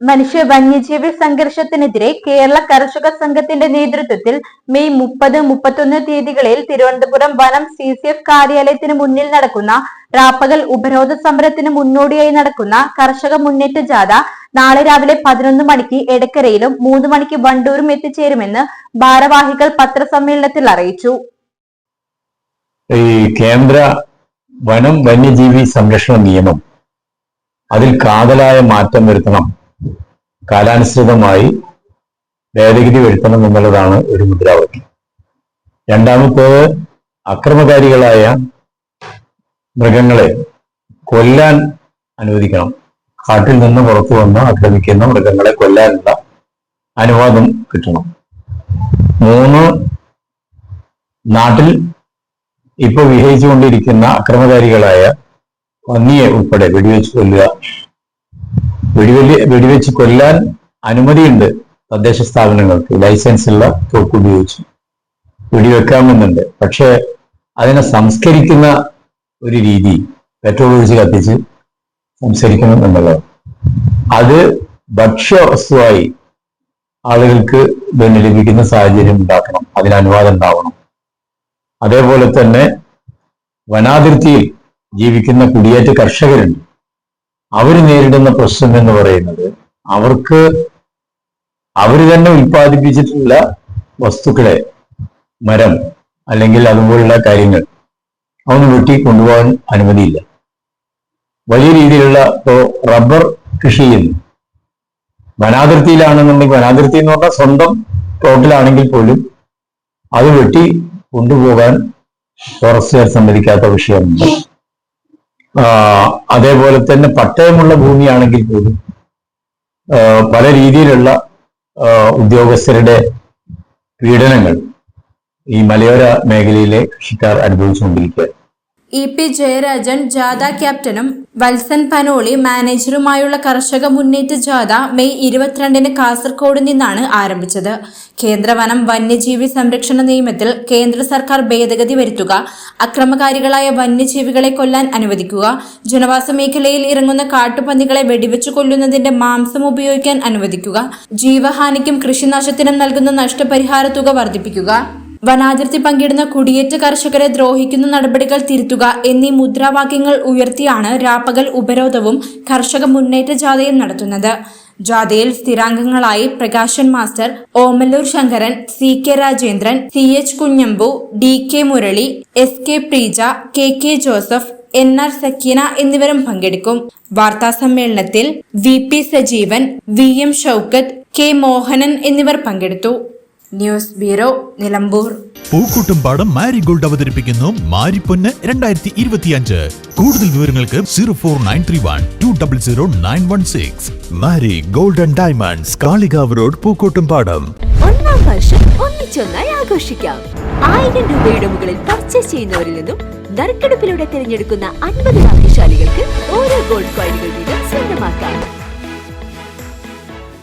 മനുഷ്യ വന്യജീവി സംഘർഷത്തിനെതിരെ കേരള കർഷക സംഘത്തിന്റെ നേതൃത്വത്തിൽ മെയ് മുപ്പത് മുപ്പത്തൊന്ന് തീയതികളിൽ തിരുവനന്തപുരം വനം സി സി എഫ് കാര്യാലയത്തിന് മുന്നിൽ നടക്കുന്ന റാപ്പകൽ ഉപരോധ സമരത്തിന് മുന്നോടിയായി നടക്കുന്ന കർഷക മുന്നേറ്റ ജാഥ നാളെ രാവിലെ പതിനൊന്ന് മണിക്ക് എടക്കരയിലും മൂന്ന് മണിക്ക് വണ്ടൂരും എത്തിച്ചേരുമെന്ന് ഭാരവാഹികൾ പത്രസമ്മേളനത്തിൽ അറിയിച്ചു. ഈ കേന്ദ്ര വനം വന്യജീവി സംരക്ഷണ നിയമം അതിൽ കാതലായ മാറ്റം വരുത്തണം. കാലാനുസൃതമായി ഭേദഗതി വരുത്തണം എന്നുള്ളതാണ് ഒരു മുദ്രാവാക്യം. രണ്ടാമത്തേത് അക്രമകാരികളായ മൃഗങ്ങളെ കൊല്ലാൻ അനുവദിക്കണം. കാട്ടിൽ നിന്ന് പുറത്തു വന്ന് ആക്രമിക്കുന്ന മൃഗങ്ങളെ കൊല്ലാനുള്ള അനുവാദം കിട്ടണം. മൂന്ന് നാട്ടിൽ ഇപ്പോൾ വിഹരിച്ചുകൊണ്ടിരിക്കുന്ന അക്രമകാരികളായ പന്നിയെ ഉൾപ്പെടെ വെടിവെച്ച് കൊല്ലുക വെടിവെല്ലി വെടിവെച്ച് കൊല്ലാൻ അനുമതിയുണ്ട് തദ്ദേശ സ്ഥാപനങ്ങൾക്ക്. ലൈസൻസ് ഉള്ള തോക്ക് ഉപയോഗിച്ച് വെടിവെക്കാമെന്നുണ്ട്. പക്ഷെ അതിനെ സംസ്കരിക്കുന്ന ഒരു രീതി പെട്രോൾ ഒഴിച്ച് കത്തിച്ച് സംസ്കരിക്കണം എന്നുള്ളത് അത് ഭക്ഷ്യവസ്തുവായി ആളുകൾക്ക് പിന്നെ ലഭിക്കുന്ന സാഹചര്യം ഉണ്ടാക്കണം. അതിന് അനുവാദം ഉണ്ടാവണം. അതേപോലെ തന്നെ വനാതിർത്തിയിൽ ജീവിക്കുന്ന കുടിയേറ്റ കർഷകരുണ്ട്. അവർ നേരിടുന്ന പ്രശ്നം എന്ന് പറയുന്നത് അവർക്ക് അവർ തന്നെ ഉൽപ്പാദിപ്പിച്ചിട്ടുള്ള വസ്തുക്കളെ മരം അല്ലെങ്കിൽ അതുപോലുള്ള കാര്യങ്ങൾ അവന് വെട്ടി കൊണ്ടുപോകാൻ അനുമതിയില്ല. വലിയ രീതിയിലുള്ള ഇപ്പോ റബ്ബർ കൃഷി ചെയ്യുന്നു. വനാതിർത്തിയിലാണെന്നുണ്ടെങ്കിൽ വനാതിർത്തി എന്ന് പറഞ്ഞാൽ സ്വന്തം ടോട്ടലാണെങ്കിൽ പോലും അത് വെട്ടി കൊണ്ടുപോകാൻ ഫോറസ്റ്റുകാർ സമ്മതിക്കാത്ത വിഷയമുണ്ട് അതേപോലെ തന്നെ പട്ടയമുള്ള ഭൂമിയാണെങ്കിൽ പോലും പല രീതിയിലുള്ള ഉദ്യോഗസ്ഥരുടെ പീഡനങ്ങൾ ഈ മലയോര മേഖലയിലെ കൃഷിക്കാർ അനുഭവിച്ചുകൊണ്ടിരിക്കുക ഇ പി ജയരാജൻ ജാഥ ക്യാപ്റ്റനും വത്സൻ പനോളി മാനേജറുമായുള്ള കർഷക മുന്നേറ്റ ജാഥ മെയ് ഇരുപത്തിരണ്ടിന് കാസർഗോഡ് നിന്നാണ് ആരംഭിച്ചത്. കേന്ദ്ര വനം വന്യജീവി സംരക്ഷണ നിയമത്തിൽ കേന്ദ്ര സർക്കാർ ഭേദഗതി വരുത്തുക അക്രമകാരികളായ വന്യജീവികളെ കൊല്ലാൻ അനുവദിക്കുക ജനവാസ മേഖലയിൽ ഇറങ്ങുന്ന കാട്ടുപന്നികളെ വെടിവെച്ചു കൊല്ലുന്നതിന്റെ മാംസം ഉപയോഗിക്കാൻ അനുവദിക്കുക ജീവഹാനിക്കും കൃഷിനാശത്തിനും നൽകുന്ന നഷ്ടപരിഹാര തുക വർദ്ധിപ്പിക്കുക. വനാതിർത്തി പങ്കിടുന്ന കുടിയേറ്റ കർഷകരെ ദ്രോഹിക്കുന്ന നടപടികൾ തിരുത്തുക എന്നീ മുദ്രാവാക്യങ്ങൾ ഉയർത്തിയാണ് രാപ്പകൽ ഉപരോധവും കർഷക മുന്നേറ്റ ജാഥയും നടത്തുന്നത്. ജാഥയിൽ സ്ഥിരാംഗങ്ങളായി Prakashan master Omallur Sankaran C K Rajendran C H Kunhambu D K Murali S K Preeja K K Joseph N R Sakeena എന്നിവരും പങ്കെടുക്കും. വാർത്താ സമ്മേളനത്തിൽ V P Sajeevan V M Shoukath K Mohanan എന്നിവർ പങ്കെടുത്തു. News bureau Nilambur. Pookkottumpadam marigold അവതരിപ്പിക്കുന്നു മാരിപ്പൊന്ന് രണ്ടായിരത്തി ഇരുപത്തിയഞ്ച് കൂടുതൽ വിവരങ്ങൾക്ക് zero four nine three one two double zero nine one six. മാരി golden diamonds Kalikavu road Pookkottumpadam. ഒന്നാം വർഷം ഒന്നിച്ചൊന്നായി ആഘോഷിക്കാം. ആയിരം രൂപയുടെ മുകളിൽ പർച്ചേസ് ചെയ്യുന്നവരിൽ നിന്നും നറുക്കെടുപ്പിലൂടെ തിരഞ്ഞെടുക്കുന്ന അൻപത് ഭാഗ്യശാലികൾക്ക് ഓരോ ഗോൾഡ് കോയിനുകൾ വീതം സ്വന്തമാക്കാം.